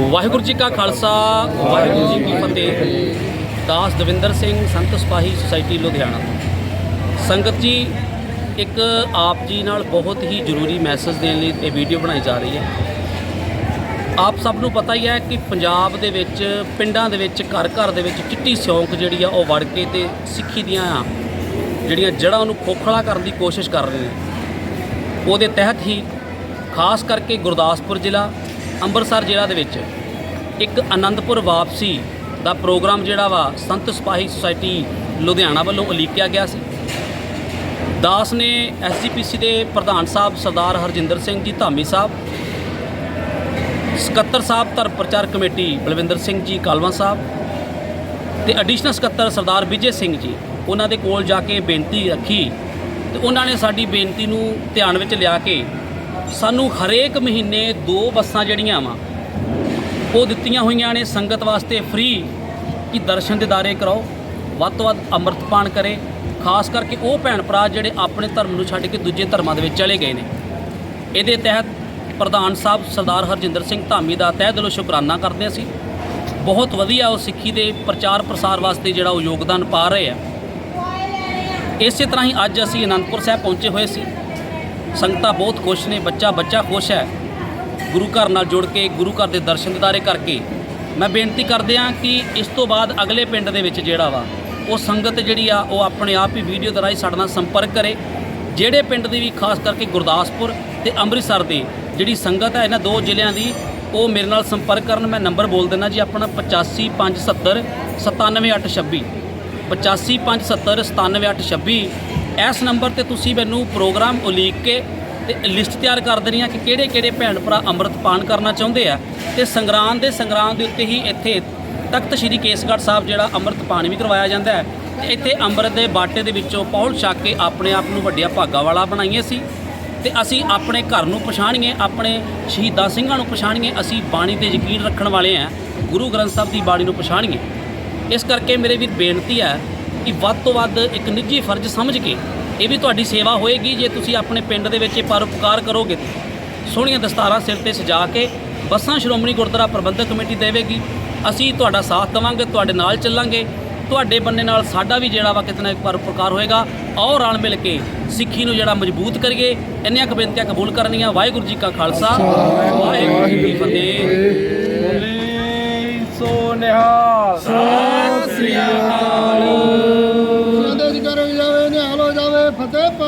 ਵਾਹਿਗੁਰੂ ਜੀ ਕਾ ਖਾਲਸਾ, ਵਾਹਿਗੁਰੂ ਜੀ ਕੀ ਫਤਿਹ। ਦਾਸ ਦਵਿੰਦਰ ਸਿੰਘ, ਸੰਤ ਸਿਪਾਹੀ ਸੁਸਾਇਟੀ, ਲੁਧਿਆਣਾ ਸੰਗਤ ਜੀ, ਇੱਕ ਆਪ ਜੀ ਨਾਲ ਬਹੁਤ ਹੀ ਜ਼ਰੂਰੀ ਮੈਸੇਜ ਦੇਣ ਲਈ ਇਹ ਵੀਡੀਓ ਬਣਾਈ ਜਾ ਰਹੀ ਹੈ। ਆਪ ਸਭ ਨੂੰ ਪਤਾ ਹੀ ਹੈ ਕਿ ਪੰਜਾਬ ਦੇ ਵਿੱਚ, ਪਿੰਡਾਂ ਦੇ ਵਿੱਚ ਘਰ ਘਰ ਦੇ ਵਿੱਚ ਚਿੱਟੀ ਸਿਉਂਕ ਜਿਹੜੀ ਆ, ਉਹ ਵੜ ਕੇ ਤੇ ਸਿੱਖੀ ਦੀਆਂ ਜਿਹੜੀਆਂ ਜੜ੍ਹਾਂ ਉਹਨੂੰ ਖੋਖਲਾ ਕਰਨ ਦੀ ਕੋਸ਼ਿਸ਼ ਕਰ ਰਹੇ ਨੇ। ਉਹਦੇ ਤਹਿਤ ਹੀ ਖਾਸ ਕਰਕੇ ਗੁਰਦਾਸਪੁਰ ਜ਼ਿਲ੍ਹਾ ਅੰਮ੍ਰਿਤਸਰ ਜ਼ਿਲ੍ਹਾ ਦੇ ਵਿੱਚ ਇੱਕ ਆਨੰਦਪੁਰ ਵਾਪਸੀ ਦਾ ਪ੍ਰੋਗਰਾਮ ਜਿਹੜਾ ਵਾ ਸੰਤ ਸਿਪਾਹੀ ਸੁਸਾਇਟੀ ਲੁਧਿਆਣਾ ਵੱਲੋਂ ਉਲੀਕਿਆ ਗਿਆ ਸੀ। ਦਾਸ ਨੇ ਐਸਜੀਪੀਸੀ ਦੇ ਪ੍ਰਧਾਨ ਸਾਹਿਬ ਸਰਦਾਰ ਹਰਜਿੰਦਰ ਸਿੰਘ ਜੀ ਧਾਮੀ ਸਾਹਿਬ, ਸਕੱਤਰ ਸਾਹਿਬ ਧਰਮ ਪ੍ਰਚਾਰ ਕਮੇਟੀ ਬਲਵਿੰਦਰ ਸਿੰਘ ਜੀ ਕਾਲਵਾ ਸਾਹਿਬ ਤੇ ਐਡੀਸ਼ਨਲ ਸਕੱਤਰ ਸਰਦਾਰ ਵਿਜੇ ਸਿੰਘ ਜੀ, ਉਹਨਾਂ ਦੇ ਕੋਲ ਜਾ ਕੇ ਬੇਨਤੀ ਰੱਖੀ ਤੇ ਉਹਨਾਂ ਨੇ ਸਾਡੀ ਬੇਨਤੀ ਨੂੰ ਧਿਆਨ ਵਿੱਚ ਲਿਆ ਕੇ ਸਾਨੂੰ ਹਰੇਕ ਮਹੀਨੇ ਦੋ ਬੱਸਾਂ ਜਿਹੜੀਆਂ ਵਾ, ਉਹ ਦਿੱਤੀਆਂ ਹੋਈਆਂ ਨੇ, ਸੰਗਤ ਵਾਸਤੇ ਫ੍ਰੀ ਕਿ ਦਰਸ਼ਨ ਦਿਦਾਰੇ ਕਰਾਓ। ਵੱਧ ਤੋਂ ਵੱਧ ਅੰਮ੍ਰਿਤਪਾਨ ਕਰੇ, ਖਾਸ ਕਰਕੇ ਉਹ ਭੈਣ ਭਰਾ ਜਿਹੜੇ ਆਪਣੇ ਧਰਮ ਨੂੰ ਛੱਡ ਕੇ ਦੂਜੇ ਧਰਮਾਂ ਦੇ ਵਿੱਚ ਚਲੇ ਗਏ ਨੇ। ਇਹਦੇ ਤਹਿਤ ਪ੍ਰਧਾਨ ਸਾਹਿਬ ਸਰਦਾਰ ਹਰਜਿੰਦਰ ਸਿੰਘ ਧਾਮੀ ਦਾ ਤਹਿ ਦਿਲੋਂ ਸ਼ੁਕਰਾਨਾ ਕਰਦੇ ਹਾਂ ਅਸੀਂ। ਬਹੁਤ ਵਧੀਆ ਉਹ ਸਿੱਖੀ ਦੇ ਪ੍ਰਚਾਰ ਪ੍ਰਸਾਰ ਵਾਸਤੇ ਜਿਹੜਾ ਉਹ ਯੋਗਦਾਨ ਪਾ ਰਹੇ ਆ। ਇਸੇ ਤਰ੍ਹਾਂ ਹੀ ਅੱਜ ਅਸੀਂ ਅਨੰਦਪੁਰ ਸਾਹਿਬ ਪਹੁੰਚੇ ਹੋਏ ਸੀ। ਸੰਗਤਾਂ ਬਹੁਤ ਖੁਸ਼ ਨੇ, ਬੱਚਾ ਬੱਚਾ ਖੁਸ਼ ਹੈ। ਗੁਰੂ ਘਰ ਨਾਲ ਜੁੜ ਕੇ, ਗੁਰੂ ਘਰ ਦੇ ਦਰਸ਼ਨ ਦਿਦਾਰੇ ਕਰਕੇ। ਮੈਂ ਬੇਨਤੀ ਕਰਦੇ ਹਾਂ ਕਿ ਇਸ ਤੋਂ ਬਾਅਦ ਅਗਲੇ ਪਿੰਡ ਦੇ ਵਿੱਚ ਜਿਹੜਾ ਵਾ, ਉਹ ਸੰਗਤ ਜਿਹੜੀ ਆ, ਉਹ ਆਪਣੇ ਆਪ ਹੀ ਵੀਡੀਓ ਦੇ ਰਾਹੀਂ ਸਾਡੇ ਨਾਲ ਸੰਪਰਕ ਕਰੇ। ਜਿਹੜੇ ਪਿੰਡ ਦੀ ਵੀ ਖਾਸ ਕਰਕੇ ਗੁਰਦਾਸਪੁਰ ਤੇ ਅੰਮ੍ਰਿਤਸਰ ਦੀ ਜਿਹੜੀ ਸੰਗਤ ਹੈ, ਇਹਨਾਂ ਦੋ ਜ਼ਿਲ੍ਹਿਆਂ ਦੀ, ਉਹ ਮੇਰੇ ਨਾਲ ਸੰਪਰਕ ਕਰਨ ਮੈਂ ਨੰਬਰ ਬੋਲ ਦਿੰਦਾ ਜੀ, ਆਪਣਾ 85570 97826 85570 97826 ਇਸ ਨੰਬਰ ਤੇ ਤੁਸੀਂ ਮੈਨੂੰ ਪ੍ਰੋਗਰਾਮ ਉਲੀਕ ਕੇ ਤੇ ਲਿਸਟ ਤਿਆਰ ਕਰ ਦੇਣੀ ਆ ਕਿ ਕਿਹੜੇ ਕਿਹੜੇ ਭੈਣ ਭਰਾ ਅੰਮ੍ਰਿਤਪਾਨ ਕਰਨਾ ਚਾਹੁੰਦੇ ਆ। ਤੇ ਸੰਗਰਾਂਦ ਦੇ ਸੰਗਰਾਂਦ ਦੇ ਉੱਤੇ ਹੀ ਇੱਥੇ ਤਖਤ ਸ੍ਰੀ ਕੇਸਗੜ੍ਹ ਸਾਹਿਬ ਜਿਹੜਾ ਅੰਮ੍ਰਿਤਪਾਨ ਵੀ ਕਰਵਾਇਆ ਜਾਂਦਾ ਹੈ। ਤੇ ਇੱਥੇ ਅੰਮ੍ਰਿਤ ਦੇ ਬਾਟੇ ਦੇ ਵਿੱਚੋਂ ਪੌਲ ਛੱਕ ਕੇ ਆਪਣੇ ਆਪ ਨੂੰ ਵੱਡਿਆ ਭਾਗਾ ਵਾਲਾ ਬਣਾਈਏ ਸੀ। ਤੇ ਅਸੀਂ ਆਪਣੇ ਘਰ ਨੂੰ ਪਛਾਣੀਏ, ਆਪਣੇ ਸ਼ਹੀਦਾਂ ਸਿੰਘਾਂ ਨੂੰ ਪਛਾਣੀਏ, ਅਸੀਂ ਬਾਣੀ ਤੇ ਯਕੀਨ ਰੱਖਣ ਵਾਲੇ ਆ। ਗੁਰੂ ਗ੍ਰੰਥ ਸਾਹਿਬ ਦੀ ਬਾਣੀ ਨੂੰ ਪਛਾਣੀਏ। ਇਸ ਕਰਕੇ ਮੇਰੇ ਵੀਰ ਬੇਨਤੀ ਹੈ ਕਿ ਵੱਧ ਤੋਂ ਵੱਧ ਇੱਕ ਨਿੱਜੀ ਫਰਜ਼ ਸਮਝ ਕੇ ਇਹ ਵੀ ਤੁਹਾਡੀ ਸੇਵਾ ਹੋਏਗੀ ਜੇ ਤੁਸੀਂ ਆਪਣੇ ਪਿੰਡ ਦੇ ਵਿੱਚ ਇਹ ਪਰਉਪਕਾਰ ਕਰੋਗੇ ਸੋਹਣੀਆਂ ਦਸਤਾਰਾਂ ਸਿਰ ਤੇ ਸਜਾ ਕੇ ਬੱਸਾਂ ਸ਼੍ਰੋਮਣੀ ਗੁਰਦੁਆਰਾ ਪ੍ਰਬੰਧਕ ਕਮੇਟੀ ਦੇਵੇਗੀ। ਅਸੀਂ ਤੁਹਾਡਾ ਸਾਥ ਦੇਵਾਂਗੇ ਤੁਹਾਡੇ ਨਾਲ ਚੱਲਾਂਗੇ। ਤੁਹਾਡੇ ਬੰਨੇ ਨਾਲ ਸਾਡਾ ਵੀ ਜਿਹੜਾ ਵਾ ਕਿਤਨਾ ਇੱਕ ਪਰਉਪਕਾਰ ਹੋਏਗਾ। ਆਓ ਰਲ ਮਿਲ ਕੇ ਸਿੱਖੀ ਨੂੰ ਜਿਹੜਾ ਮਜ਼ਬੂਤ ਕਰੀਏ। ਇੰਨੀਆਂ ਕੁ ਬੇਨਤੀਆਂ ਕਬੂਲ ਕਰਨੀਆਂ। ਵਾਹਿਗੁਰੂ ਜੀ ਕਾ ਖਾਲਸਾ। ਵਾਹਿਗੁਰੂ ਜੀ ਕੀ ਫਤਿਹ। ਹੋ